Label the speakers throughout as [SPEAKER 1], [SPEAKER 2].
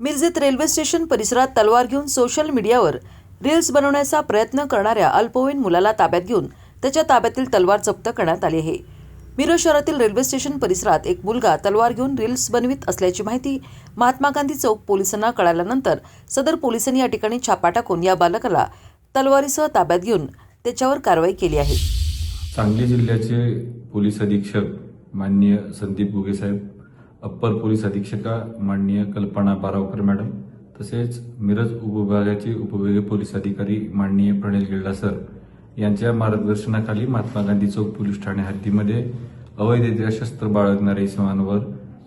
[SPEAKER 1] मिरजेत railway station परिसरात तलवार घेऊन सोशल मीडियावर रील्स बनवण्याचा प्रयत्न करणाऱ्या अल्पवयीन मुलाला ताब्यात घेऊन त्याच्या ताब्यातील तलवार जप्त करण्यात आली आहे. मिरज शहरातील रेल्वे स्टेशन परिसरात एक मुलगा तलवार घेऊन रील्स बनवित असल्याची माहिती महात्मा गांधी चौक पोलिसांना कळाल्यानंतर सदर पोलिसांनी या ठिकाणी छापा टाकून या बालकाला तलवारीसह ताब्यात घेऊन त्याच्यावर कारवाई केली आहे.
[SPEAKER 2] सांगली जिल्ह्याचे पोलीस अधीक्षक माननीय संदीप गुगे साहेब अप्पर पोलीस अधीक्षका माननीय कल्पना बारावकर मॅडम तसेच मिरज उपविभागाचे उपविभागीय पोलीस अधिकारी माननीय प्रणिल गिल्डा सर यांच्या मार्गदर्शनाखाली महात्मा गांधी चौक पोलीस ठाणे हद्दीमध्ये अवैधरित्या शस्त्र बाळगणाऱ्या इसमांवर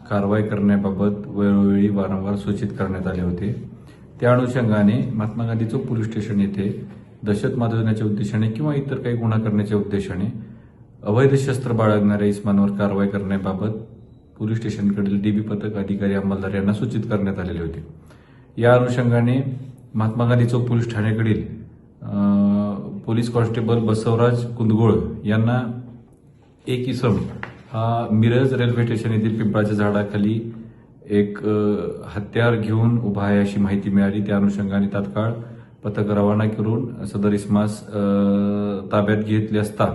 [SPEAKER 2] कारवाई करण्याबाबत वेळोवेळी वारंवार सूचित करण्यात आले होते. त्या अनुषंगाने महात्मा गांधी चौक पोलीस स्टेशन येथे दहशत माजवण्याच्या उद्देशाने किंवा इतर काही गुन्हा करण्याच्या उद्देशाने अवैध शस्त्र बाळगणाऱ्या इसमांवर कारवाई करण्याबाबत पोलीस स्टेशनकडील डीबी पथक अधिकारी अंमलदार यांना सूचित करण्यात आलेले होते. या अनुषंगाने महात्मा गांधी चौक पोलीस ठाण्याकडील पोलीस कॉन्स्टेबल बसवराज कुंदगोळ यांना एक इसम हा मिरज रेल्वे स्टेशन येथील पिंपळाच्या झाडाखाली एक हत्यार घेऊन उभा आहे अशी माहिती मिळाली. त्या अनुषंगाने तात्काळ पथक रवाना करून सदर इस्मास ताब्यात घेतले असता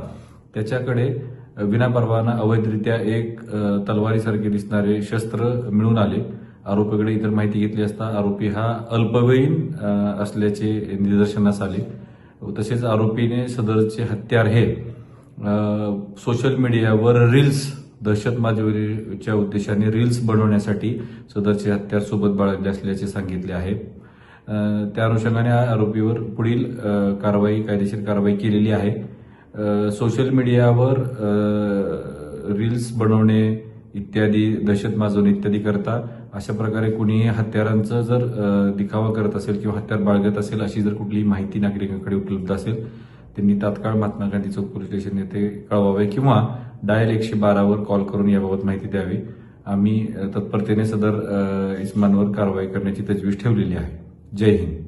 [SPEAKER 2] त्याच्याकडे विनापरवाना अवैधरित्या एक तलवारीसारखे दिसणारे शस्त्र मिळून आले. आरोपीकडे इतर माहिती घेतली असता आरोपी हा अल्पवयीन असल्याचे निदर्शनास आले. तसेच आरोपीने सदरचे हत्यार हे सोशल मीडियावर रील्स दहशत माजवण्याच्या उद्देशाने रील्स बनवण्यासाठी सदरचे हत्यार सोबत बाळगले असल्याचे सांगितले आहे. त्या अनुषंगाने या आरोपीवर पुढील कारवाई कायदेशीर कारवाई केलेली आहे. सोशल मीडियावर रील्स बनवणे इत्यादी दहशत माजवणे इत्यादी करता अशा प्रकारे कुणीही हत्यारांचं जर दिखावा करत असेल किंवा हत्यार बाळगत असेल अशी जर कुठलीही माहिती नागरिकांकडे उपलब्ध असेल त्यांनी तात्काळ महात्मा गांधी चौक पोलीस स्टेशन येथे कळवावे किंवा डायल एकशे बारावर कॉल करून याबाबत माहिती द्यावी. आम्ही तत्परतेने सदर इस्मानवर कारवाई करण्याची तजवीज ठेवलेली आहे. जय हिंद.